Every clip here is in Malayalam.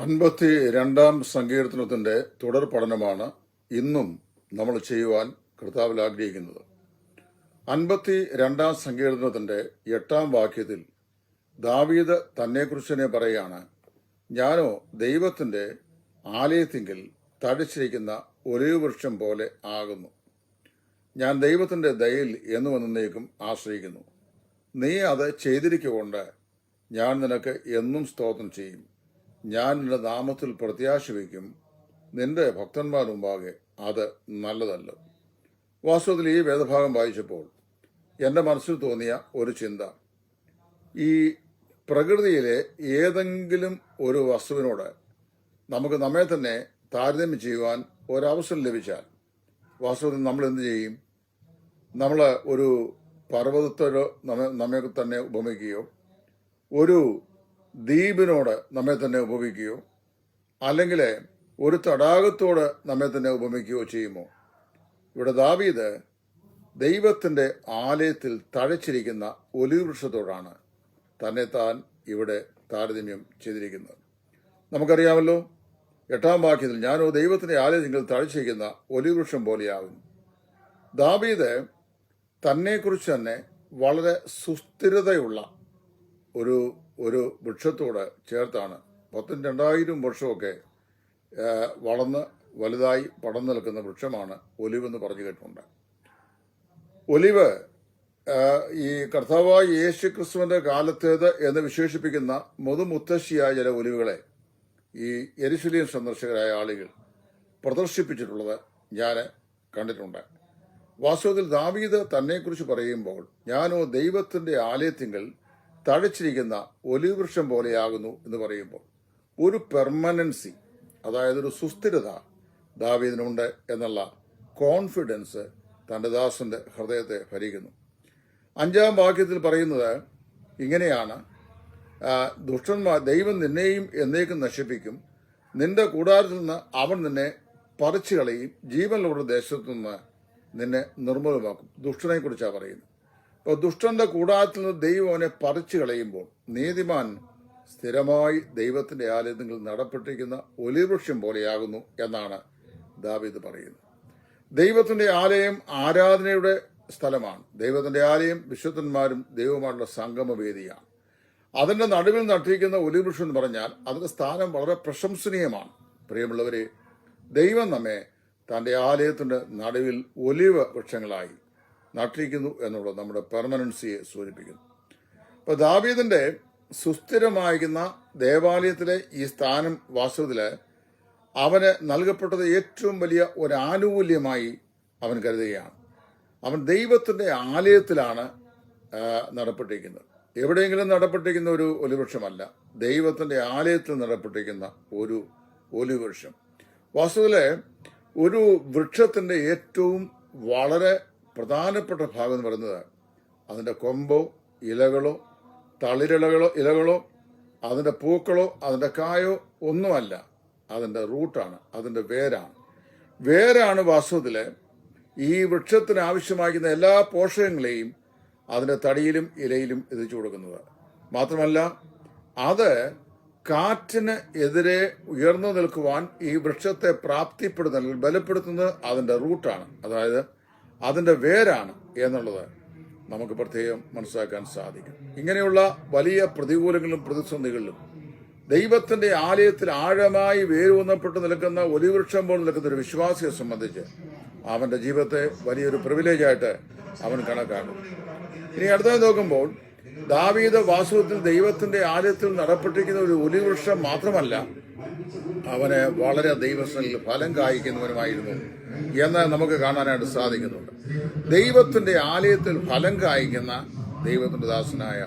അൻപത്തി രണ്ടാം സങ്കീർത്തനത്തിന്റെ തുടർ പഠനമാണ് ഇന്നും നമ്മൾ ചെയ്യുവാൻ കർത്താവിൽ ആഗ്രഹിക്കുന്നത്. അൻപത്തി രണ്ടാം സങ്കീർത്തനത്തിന്റെ എട്ടാം വാക്യത്തിൽ ദാവീദ് തന്നെക്കുറിച്ച് തന്നെ പറയുകയാണ് ഞാനോ ദൈവത്തിന്റെ ആലയത്തിങ്കിൽ തടിച്ചിരിക്കുന്ന ഒരേ വൃക്ഷം പോലെ ആകുന്നു. ഞാൻ ദൈവത്തിന്റെ ദയയിൽ എന്നു വന്നേക്കും ആശ്രയിക്കുന്നു. നീ അത് ചെയ്തിരിക്കൊണ്ട് ഞാൻ നിനക്ക് എന്നും സ്തോത്രം ചെയ്യും. ഞാൻ നിന്റെ നാമത്തിൽ പ്രത്യാശ വയ്ക്കും നിന്റെ ഭക്തന്മാർ മുമ്പാകെ അത് നല്ലതല്ല. വാസ്തവത്തിൽ ഈ വേദഭാഗം വായിച്ചപ്പോൾ എന്റെ മനസ്സിൽ തോന്നിയ ഒരു ചിന്ത. ഈ പ്രകൃതിയിലെ ഏതെങ്കിലും ഒരു വസ്തുവിനോട് നമുക്ക് നമ്മെ തന്നെ താരതമ്യം ചെയ്യുവാൻ ഒരവസരം ലഭിച്ചാൽ വാസ്തവത്തിൽ നമ്മൾ എന്ത് ചെയ്യും? നമ്മൾ ഒരു പർവതത്തോ നമ്മെ തന്നെ ഉപമിക്കുകയോ ഒരു ദ്വീപിനോട് നമ്മെ തന്നെ ഉപമിക്കുകയോ അല്ലെങ്കിൽ ഒരു തടാകത്തോട് നമ്മെ തന്നെ ഉപമിക്കുകയോ ചെയ്യുമോ? ഇവിടെ ദാവീദ് ദൈവത്തിന്റെ ആലയത്തിൽ തഴച്ചിരിക്കുന്ന ഒലിവൃക്ഷത്തോടാണ് തന്നെ താൻ ഇവിടെ താരതമ്യം ചെയ്തിരിക്കുന്നത്. നമുക്കറിയാമല്ലോ എട്ടാം വാക്യത്തിൽ ഞാനോ ദൈവത്തിന്റെ ആലയത്തിൽ തഴച്ചിരിക്കുന്ന ഒലിവൃക്ഷം പോലെയാകുന്നു ദാവീദ് തന്നെക്കുറിച്ച് തന്നെ വളരെ സുസ്ഥിരതയുള്ള ഒരു ഒരു വൃക്ഷത്തോട് ചേർത്താണ്. പത്തും രണ്ടായിരം വർഷമൊക്കെ വളർന്ന് വലുതായി പടർന്നു നിൽക്കുന്ന വൃക്ഷമാണ് ഒലിവ് എന്ന് പറഞ്ഞു കേട്ടിട്ടുണ്ട്. ഒലിവ് ഈ കർത്താവായ യേശു ക്രിസ്തുവിന്റെ കാലത്തേത് എന്ന് വിശേഷിപ്പിക്കുന്ന മുതുമുത്തശ്ശിയായ ചില ഒലിവുകളെ ഈ എരിശുലിയൻ സന്ദർശകരായ ആളുകൾ പ്രദർശിപ്പിച്ചിട്ടുള്ളത് ഞാൻ കണ്ടിട്ടുണ്ട്. വാസ്തവത്തിൽ ദാവീദ് തന്നെക്കുറിച്ച് പറയുമ്പോൾ ഞാനോ ദൈവത്തിന്റെ ആലയത്തിങ്കൽ തഴച്ചിരിക്കുന്ന ഒലിവ് വൃക്ഷം പോലെയാകുന്നു എന്ന് പറയുമ്പോൾ ഒരു പെർമനൻസി അതായത് ഒരു സുസ്ഥിരത ദാവീദിനുണ്ട് എന്നുള്ള കോൺഫിഡൻസ് തന്റെ ദാസന്റെ ഹൃദയത്തെ ഭരിക്കുന്നു. അഞ്ചാം വാക്യത്തിൽ പറയുന്നത് ഇങ്ങനെയാണ്. ദുഷ്ടന്മാർ ദൈവം നിന്നെയും എന്നേക്കും നശിപ്പിക്കും. നിന്റെ കൂടാരത്തിൽ നിന്ന് അവൻ നിന്നെ പറിച്ചു കളയും ജീവനുള്ള ദേശത്തു നിന്ന് നിന്നെ നിർമ്മലമാക്കും. ദുഷ്ടനെക്കുറിച്ചാണ് പറയുന്നത്. ദുഷ്ടന്റെ കൂടാരത്തിൽ നിന്ന് ദൈവം അവനെ പറിച്ചു കളയുമ്പോൾ നീതിമാൻ സ്ഥിരമായി ദൈവത്തിന്റെ ആലയത്തിൽ നടപ്പെട്ടിരിക്കുന്ന ഒലിവൃക്ഷം പോലെയാകുന്നു എന്നാണ് ദാവീദ് പറയുന്നത്. ദൈവത്തിന്റെ ആലയം ആരാധനയുടെ സ്ഥലമാണ്. ദൈവത്തിന്റെ ആലയം വിശുദ്ധന്മാരും ദൈവവുമായുള്ള സംഗമവേദിയാണ്. അതിന്റെ നടുവിൽ നട്ടിരിക്കുന്ന ഒലിവൃക്ഷം എന്ന് പറഞ്ഞാൽ അതിന്റെ സ്ഥാനം വളരെ പ്രശംസനീയമാണ്. പ്രിയമുള്ളവരെ ദൈവം നമ്മെ തന്റെ ആലയത്തിന്റെ നടുവിൽ ഒലിവ് വൃക്ഷങ്ങളായി നട്ടിരിക്കുന്നു എന്നുള്ളത് നമ്മുടെ പെർമനൻസിയെ സൂചിപ്പിക്കുന്നു. അപ്പൊ ദാവീദിന്റെ സുസ്ഥിരമായിരിക്കുന്ന ദേവാലയത്തിലെ ഈ സ്ഥാനം വാസ്തവത്തിൽ അവന് നൽകപ്പെട്ടത് ഏറ്റവും വലിയ ഒരു ആനുകൂല്യമായി അവൻ കരുതുകയാണ്. അവൻ ദൈവത്തിന്റെ ആലയത്തിലാണ് നടപ്പെട്ടിരിക്കുന്നത്. എവിടെയെങ്കിലും നടപ്പെട്ടിരിക്കുന്ന ഒരു ഒലിവൃക്ഷമല്ല ദൈവത്തിന്റെ ആലയത്തിൽ നടപ്പെട്ടിരിക്കുന്ന ഒരു ഒലിവൃക്ഷം വാസ്തുവിലെ ഒരു വൃക്ഷത്തിന്റെ ഏറ്റവും വളരെ പ്രധാനപ്പെട്ട ഭാഗം എന്ന് പറയുന്നത് അതിന്റെ കൊമ്പോ ഇലകളോ തളിരിലകളോ ഇലകളോ അതിന്റെ പൂക്കളോ അതിന്റെ കായോ ഒന്നുമല്ല. അതിന്റെ റൂട്ടാണ് അതിന്റെ വേരാണ്. വേരാണ് വാസ്തവത്തിൽ ഈ വൃക്ഷത്തിന് ആവശ്യമാകുന്ന എല്ലാ പോഷകങ്ങളെയും അതിന്റെ തടിയിലും ഇലയിലും എത്തിച്ചു കൊടുക്കുന്നത്. മാത്രമല്ല അത് കാറ്റിന് എതിരെ ഉയർന്നു നിൽക്കുവാൻ ഈ വൃക്ഷത്തെ പ്രാപ്തിപ്പെടുത്തുന്ന ബലപ്പെടുത്തുന്നത് അതിന്റെ റൂട്ടാണ്. അതായത് അതിന്റെ വേരാണ് എന്നുള്ളത് നമുക്ക് പ്രത്യേകം മനസ്സിലാക്കാൻ സാധിക്കും. ഇങ്ങനെയുള്ള വലിയ പ്രതികൂലങ്ങളിലും പ്രതിസന്ധികളിലും ദൈവത്തിന്റെ ആലയത്തിൽ ആഴമായി വേരൂന്നപ്പെട്ട് നിൽക്കുന്ന ഒലിവൃക്ഷം പോലെ നിൽക്കുന്ന ഒരു വിശ്വാസിയെ സംബന്ധിച്ച് അവന്റെ ജീവിതത്തെ വലിയൊരു പ്രിവിലേജായിട്ട് അവൻ കണക്കാക്കും. ഇനി അടുത്തത് നോക്കുമ്പോൾ ദാവീത വാസ്തവത്തിൽ ദൈവത്തിന്റെ ആലയത്തിൽ നടപ്പെട്ടിരിക്കുന്ന ഒരു ഒലിവൃക്ഷം മാത്രമല്ല അവന് വളരെ ദൈവസ്ഥനിൽ ഫലം കായ്ക്കുന്നവനുമായിരുന്നു എന്ന് നമുക്ക് കാണാനായിട്ട് സാധിക്കുന്നുണ്ട്. ദൈവത്തിന്റെ ആലയത്തിൽ ഫലം കായ്ക്കുന്ന ദൈവത്തിന്റെ ദാസനായ.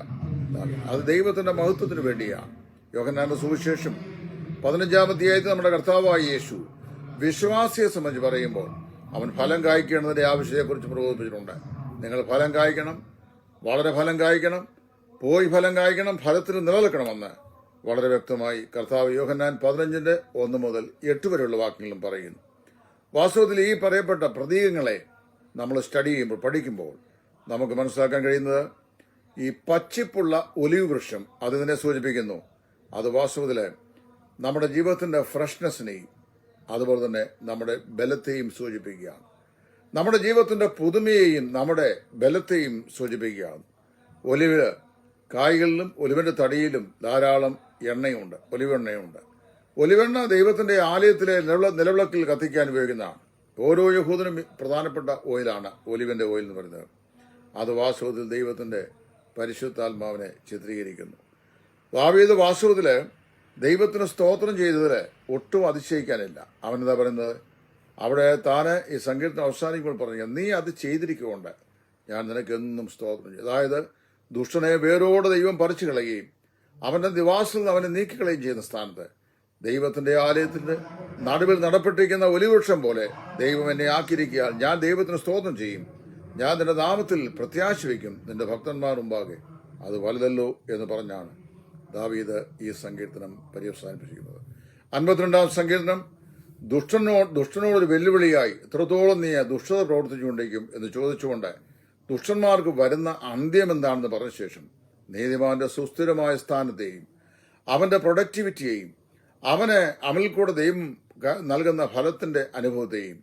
അത് ദൈവത്തിന്റെ മഹത്വത്തിന് വേണ്ടിയാണ് യോഹന്നാന്റെ സുവിശേഷം പതിനഞ്ചാം അധ്യായത്തിൽ നമ്മുടെ കർത്താവായ യേശു വിശ്വാസിയെ സംബന്ധിച്ച് പറയുമ്പോൾ അവൻ ഫലം കായ്ക്കേണ്ടതിന്റെ ആവശ്യത്തെക്കുറിച്ച് പ്രബോധിപ്പിച്ചിട്ടുണ്ട്. നിങ്ങൾ ഫലം കായ്ക്കണം വളരെ ഫലം കായ്ക്കണം പോയി ഫലം കായ്ക്കണം ഫലത്തിന് നിലനിൽക്കണമെന്ന് വളരെ വ്യക്തമായി കർത്താവ് യോഹന്നാൻ പതിനഞ്ചിന്റെ ഒന്ന് മുതൽ എട്ട് വരെയുള്ള വാക്യങ്ങളും പറയുന്നു. വാസ്തവത്തിൽ ഈ പറയപ്പെട്ട പ്രതീകങ്ങളെ നമ്മൾ സ്റ്റഡി ചെയ്യുമ്പോൾ പഠിക്കുമ്പോൾ നമുക്ക് മനസ്സിലാക്കാൻ കഴിയുന്നത് ഈ പച്ചിപ്പുള്ള ഒലിവ് വൃക്ഷം അതിനെ സൂചിപ്പിക്കുന്നു. അത് വാസ്തവത്തിൽ നമ്മുടെ ജീവിതത്തിന്റെ ഫ്രഷ്നെസ്സിനെയും അതുപോലെ തന്നെ നമ്മുടെ ബലത്തെയും സൂചിപ്പിക്കുകയാണ്. നമ്മുടെ ജീവിതത്തിന്റെ പുതുമയെയും നമ്മുടെ ബലത്തെയും സൂചിപ്പിക്കുകയാണ്. ഒലിവ് കായ്കളിലും ഒലിവിന്റെ തടിയിലും ധാരാളം എണ്ണയുണ്ട് ഒലിവെണ്ണയുണ്ട് ഒലിവെണ്ണ ദൈവത്തിന്റെ ആലയത്തിലെ നിലവിള നിലവിളക്കിൽ കത്തിക്കാൻ ഉപയോഗിക്കുന്നതാണ് ഓരോ യഹൂദനും പ്രധാനപ്പെട്ട ഓയിലാണ് ഒലിവിന്റെ ഓയിൽ എന്ന് പറയുന്നത്. അത് വാസ്തവത്തിൽ ദൈവത്തിന്റെ പരിശുദ്ധാത്മാവിനെ ചിത്രീകരിക്കുന്നു. ദാവീദ് വാസ്തവത്തിൽ ദൈവത്തിന് സ്തോത്രം ചെയ്തതിൽ ഒട്ടും അതിശയിക്കാനില്ല. അവനെന്താ പറയുന്നത്? അവിടെ താന് ഈ സങ്കീർത്തനം അവസാനിക്കുമ്പോൾ പറഞ്ഞു നീ അത് ചെയ്തിരിക്കുകൊണ്ട് ഞാൻ നിനക്ക് എന്നും സ്തോത്രം ചെയ്യും. അതായത് ദുഷ്ടനെ വേരോടെ ദൈവം പറിച്ചു കളയുകയും അവന്റെ നിവാസത്തിൽ നിന്ന് അവനെ നീക്കിക്കളയും ചെയ്യുന്ന സ്ഥാനത്ത്. ദൈവത്തിന്റെ ആലയത്തിന്റെ നടുവിൽ നടപ്പെട്ടിരിക്കുന്ന ഒലിവൃക്ഷം പോലെ ദൈവം എന്നെ ആക്കിയിരിക്കാൻ ഞാൻ ദൈവത്തിന് സ്തോത്രം ചെയ്യും. ഞാൻ നിന്റെ നാമത്തിൽ പ്രത്യാശ വയ്ക്കും. നിന്റെ ഭക്തന്മാർ മുമ്പാകെ. അത് വലുതല്ലോ എന്ന് പറഞ്ഞാണ് ദാവീദ് ഈ സങ്കീർത്തനം പര്യവസാനിപ്പിച്ചിരിക്കുന്നത്. അൻപത്തിരണ്ടാം സങ്കീർത്തനം ദുഷ്ടനോ ദുഷ്ടനോടൊരു വെല്ലുവിളിയായി എത്രത്തോളം നീ ദുഷ്ടത പ്രവർത്തിച്ചുകൊണ്ടിരിക്കും എന്ന് ചോദിച്ചുകൊണ്ട് ദുഷ്ടന്മാർക്ക് വരുന്ന അന്ത്യം എന്താണെന്ന് പറഞ്ഞ ശേഷം നീതിമാന്റെ സുസ്ഥിരമായ സ്ഥാനത്തെയും അവന്റെ പ്രൊഡക്ടിവിറ്റിയെയും അവന് അവനിൽ കൂടെ ദൈവം നൽകുന്ന ഫലത്തിന്റെ അനുഭവത്തെയും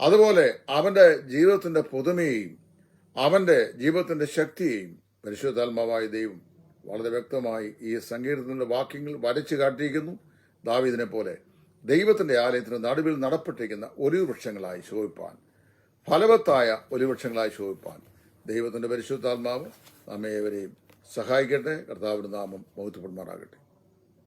അതുപോലെ അവന്റെ ജീവിതത്തിന്റെ പുതുമയെയും അവന്റെ ജീവിതത്തിന്റെ ശക്തിയെയും പരിശുദ്ധാത്മാവായ ദൈവം വളരെ വ്യക്തമായി ഈ സംഗീതത്തിന്റെ വാക്യങ്ങൾ വരച്ചു കാട്ടിയിരിക്കുന്നു. ദാവീദിനെ പോലെ ദൈവത്തിന്റെ ആലയത്തിന് നടുവിൽ നടപ്പെട്ടിരിക്കുന്ന ഒരു വൃക്ഷങ്ങളായി ശോഭിപ്പാൻ ഫലവത്തായ ഒരു വൃക്ഷങ്ങളായി ശോഭിപ്പാൻ ദൈവത്തിന്റെ പരിശുദ്ധാത്മാവ് നമ്മെ ഏവരെയും സഹായിക്കട്ടെ. കർത്താവിന്റെ നാമം മൗത്തപ്പെടുമാറാകട്ടെ